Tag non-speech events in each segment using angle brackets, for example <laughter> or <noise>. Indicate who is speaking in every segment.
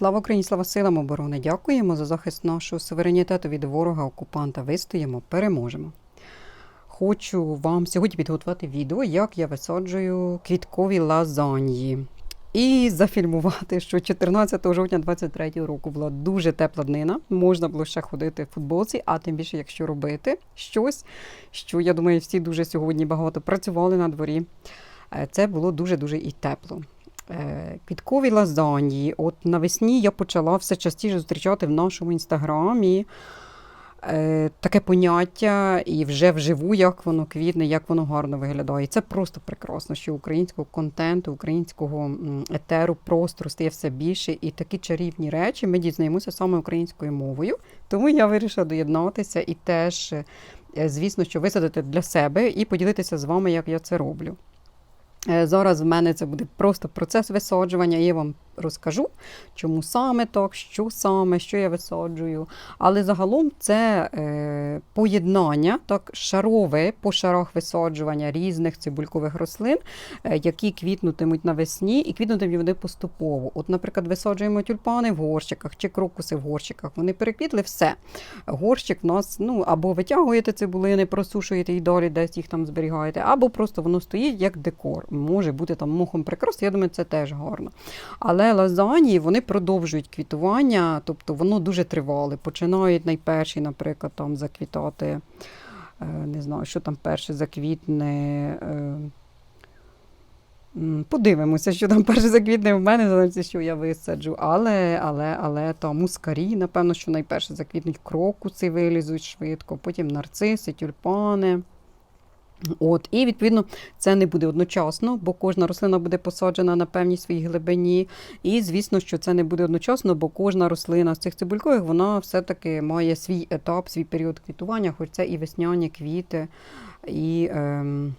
Speaker 1: Слава Україні, слава силам оборони! Дякуємо за захист нашого суверенітету від ворога окупанта. Вистоїмо, переможемо. Хочу вам сьогодні підготувати відео, як я висаджую квіткові лазаньї. І зафільмувати, що 14 жовтня 23 року була дуже тепла днина. Можна було ще ходити в футболці, а тим більше, якщо робити щось, що я думаю, всі дуже сьогодні багато працювали на дворі. Е, Це було дуже-дуже і тепло. Е, Квіткові лазаньї. От навесні я почала все частіше зустрічати в нашому інстаграмі е, таке поняття, і вже вживу, як воно квітне, як воно гарно виглядає. І це просто прекрасно, що українського контенту, українського етеру простору стає все більше, і такі чарівні речі ми дізнаємося саме українською мовою. Тому я вирішила доєднатися і теж, е, звісно, що висадити для себе і поділитися з вами, як я це роблю. Е, Зараз в мене це буде просто процес висаджування. Я вам розкажу, чому саме так, що саме, що я висаджую. Але загалом це е, поєднання, так, шарове по шарах висаджування різних цибулькових рослин, е, які квітнутимуть навесні і квітнутимуть вони поступово. От, наприклад, висаджуємо тюльпани в горщиках чи крокуси в горщиках. Вони переквітли все. Горщик в нас ну, або витягуєте цибулини, просушуєте і далі десь їх там зберігаєте, або просто воно стоїть як декор. Може бути там мохом прикрас, я думаю, це теж гарно. Але лазанії вони продовжують квітування, тобто воно дуже тривале. Починають найперші, наприклад, там заквітати, е, не знаю, що там перше заквітне. е, Подивимося, що там перше заквітне в мене, залежить, що я висаджу. Але, але, але там мускарі, напевно, що найперше заквітнуть крокуси, вилізуть швидко, потім нарциси, тюльпани. От, і відповідно це не буде одночасно, бо кожна рослина буде посаджена на певній своїй глибині. І звісно, що це не буде одночасно, бо кожна рослина з цих цибулькових вона все-таки має свій етап, свій період квітування, хоч це і весняні квіти, і ем,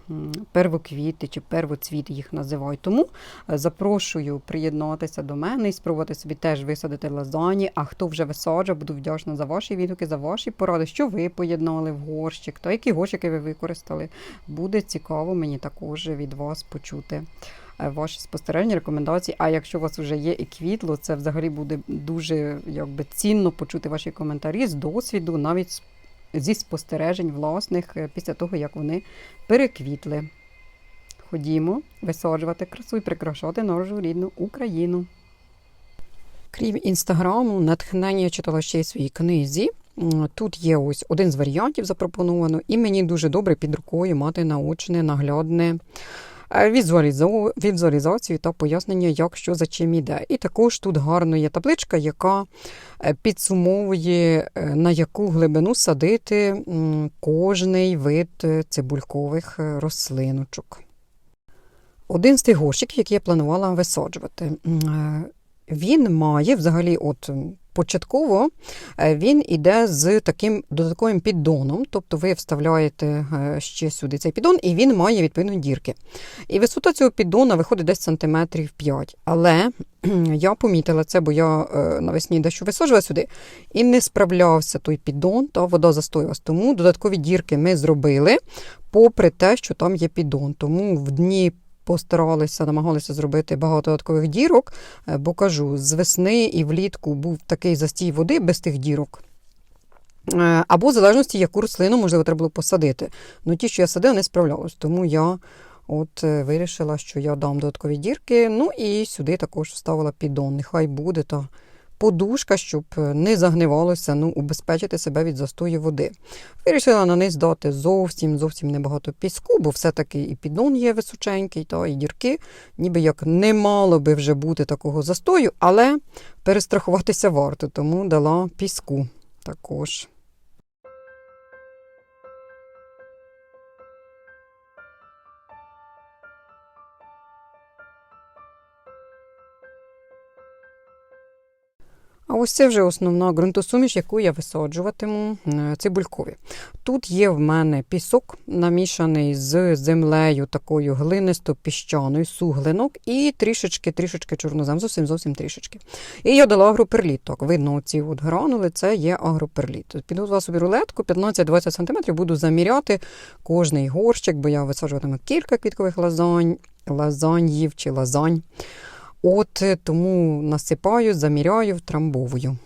Speaker 1: первоквіти чи первоцвіти їх називають. Тому е, запрошую приєднатися до мене і спробувати собі теж висадити лазані. А хто вже висаджує, буду вдячна за ваші відгуки, за ваші поради, що ви поєднали в горщик, та які горщики ви використали. Буде цікаво мені також від вас почути е, ваші спостереження, рекомендації. А якщо у вас вже є і квітло, це взагалі буде дуже якби, цінно почути ваші коментарі з досвіду, навіть зі спостережень власних е, після того, як вони переквітли. Ходімо висаджувати красу і прикрашати нашу рідну Україну. Крім інстаграму, натхнення читала ще й своїй книзі. Тут є ось один з варіантів запропоновано, і мені дуже добре під рукою мати наочне, наглядне е, візуалізацію та пояснення, як що за чим іде. І також тут гарно є табличка, яка е, підсумовує, е, на яку глибину садити кожний вид цибулькових рослиночок. Один з тих горщиків, який я планувала висаджувати. Він має взагалі, от початково е, він іде з таким додатковим піддоном, тобто ви вставляєте е, ще сюди цей піддон, і він має відповідно дірки. І висота цього піддона виходить десь сантиметрів 5. Але я помітила це, бо я е, навесні дещо висаджувала сюди, і не справлявся той піддон, та вода застоювалась. Тому додаткові дірки ми зробили, попри те, що там є піддон. Тому в дні постаралися, намагалися зробити багато додаткових дірок, е, бо кажу, з весни і влітку був такий застій води без тих дірок. Е, Або в залежності, яку рослину, можливо, треба було посадити. Ну, ті, що я садила, не справлялась. Тому я от е, вирішила, що я дам додаткові дірки. Ну і сюди також вставила піддон. Нехай буде та подушка, щоб е, не загнивалося, ну, убезпечити себе від застою води. Вирішила на низ дати зовсім зовсім небагато піску, бо все-таки і піддон є височенький, та і дірки, ніби як не мало би вже бути такого застою, але перестрахуватися варто, тому дала піску також. А ось це вже основна ґрунтосуміш, яку я висаджуватиму е, цибулькові. Тут є в мене пісок, намішаний з землею такою глинисто-піщаною, суглинок, і трішечки, трішечки чорнозем, зовсім зовсім трішечки. І я дала агроперліт. Так, видно, ці от гранули, це є агроперліт. Підготувала собі рулетку, 15-20 см, буду заміряти кожний горщик, бо я висаджуватиму кілька квіткових лазань, лазаньїв чи лазань. От е, тому насипаю, заміряю, втрамбовую.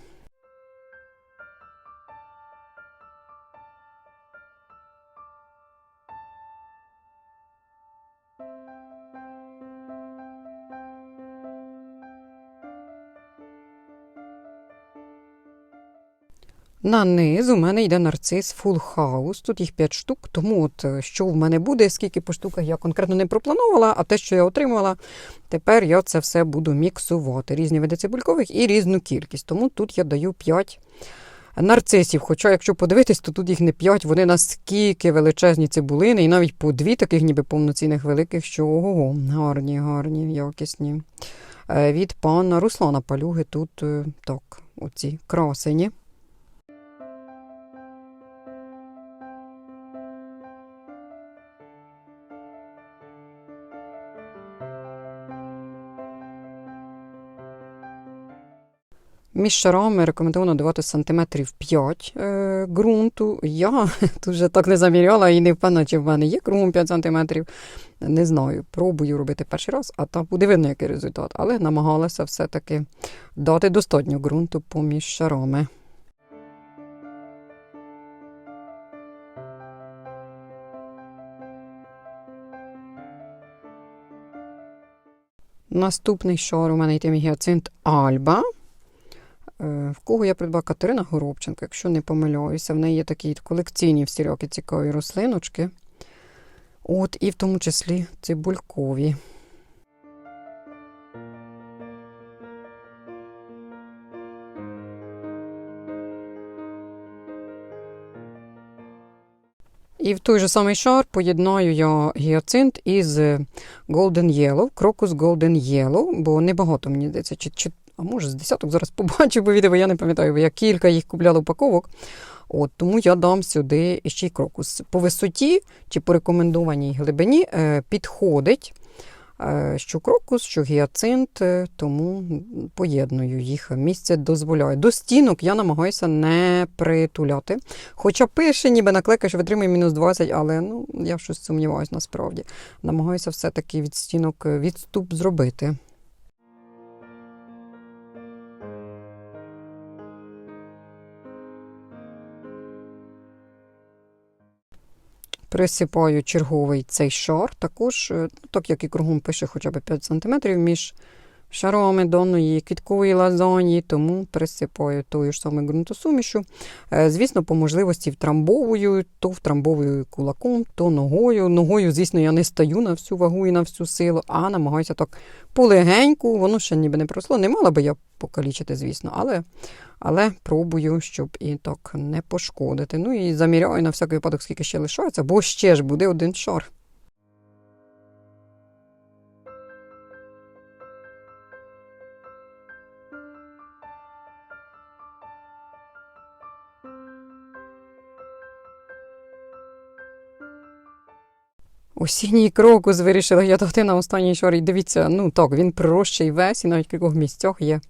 Speaker 1: На низ у мене йде нарцис Full House. Тут їх 5 штук, тому от е, що в мене буде, скільки по штуках я конкретно не пропланувала, а те, що я отримала, тепер я це все буду міксувати. Різні види цибулькових і різну кількість. Тому тут я даю 5 нарцисів. Хоча, якщо подивитись, то тут їх не 5, вони наскільки величезні цибулини, і навіть по дві таких ніби повноцінних великих, що ого, гарні, гарні, якісні. Е, Від пана Руслана Палюги тут е, так, оці красені. Між шарами рекомендовано давати сантиметрів 5 е, ґрунту. Я <laughs> тут вже так не заміряла і не впевнена, чи в мене є кругом 5 сантиметрів. Не знаю, пробую робити перший раз, а там буде видно, який результат. Але намагалася все-таки дати достатньо ґрунту поміж шарами. Наступний шар у мене йтиме гіацинт Альба. Е, В кого я придбала Катерина Горобченко, якщо не помиляюся, в неї є такі колекційні всілякі цікаві рослиночки. От, і в тому числі цибулькові. І в той же самий шар поєднаю я гіацинт із Golden Yellow, крокус Golden Yellow, бо небагато, мені здається, чи, а може з десяток зараз побачу, бо відео я не пам'ятаю, бо я кілька їх купляла упаковок. От, тому я дам сюди ще й крокус. По висоті чи по рекомендованій глибині е, підходить е, що крокус, що гіацинт, е, тому поєдную їх. Місце дозволяє. До стінок я намагаюся не притуляти. Хоча пише, ніби наклейка, що витримує мінус 20, але ну, я щось сумніваюся насправді. Намагаюся все-таки від стінок відступ зробити. Присипаю черговий цей шар. Також, е, ну, так як і кругом пише хоча б 5 см між шарами даної квіткової лазані, тому присипаю тою ж самою ґрунтосумішу. Е, Звісно, по можливості втрамбовую, то втрамбовую кулаком, то ногою. Ногою, звісно, я не стаю на всю вагу і на всю силу, а намагаюся так полегеньку, воно ще ніби не просло. Не мала би я покалічити, звісно, але але пробую, щоб і так не пошкодити. Ну і заміряю на всякий випадок, скільки ще лишається, бо ще ж буде один шар. Осінній крокус вирішила я дати на останній шар. І дивіться, ну так, він пророщий весь і навіть в кількох місцях є.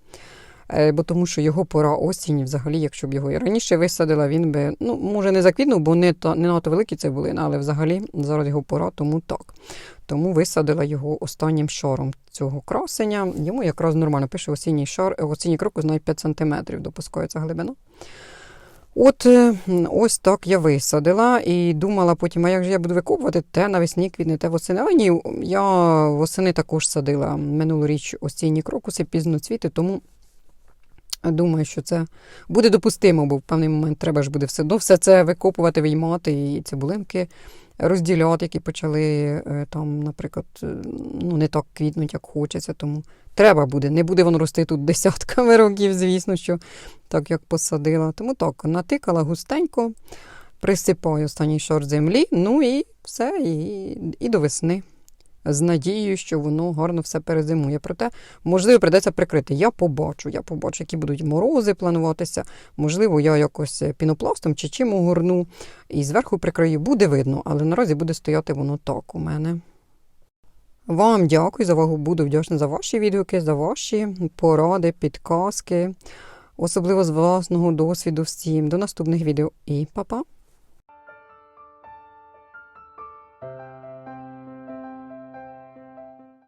Speaker 1: Е, бо тому що його пора осінь, взагалі, якщо б його і раніше висадила, він би, ну, може, не заквітнув, бо не, та, не надто великі цибулини, але взагалі зараз його пора, тому так. Тому висадила його останнім шаром цього красення. Йому якраз нормально пише осінній шар, е, осінній крокус навіть 5 см допускається глибина. От е, ось так я висадила і думала потім, а як же я буду викопувати, те навесні квітне, те восени. Але ні, я восени також садила минулоріч осінні крокуси, пізноцвіти, тому думаю, що це буде допустимо, бо в певний момент треба ж буде все одно все це викопувати, виймати і цибулинки розділяти, які почали е, там, наприклад, е, ну не так квітнуть, як хочеться. Тому треба буде. Не буде воно рости тут <laughs> десятками років, звісно, що так як посадила. Тому так, натикала густенько, присипаю останній шар землі, ну і все, і, і до весни. З надією, що воно гарно все перезимує. Проте, можливо, придеться прикрити. Я побачу, я побачу, які будуть морози плануватися. Можливо, я якось пінопластом чи чим огорну і зверху прикрию, буде видно, але наразі буде стояти воно так у мене. Вам дякую за увагу, буду вдячна за ваші відгуки, за ваші поради, підказки, особливо з власного досвіду всім. До наступних відео і па-па!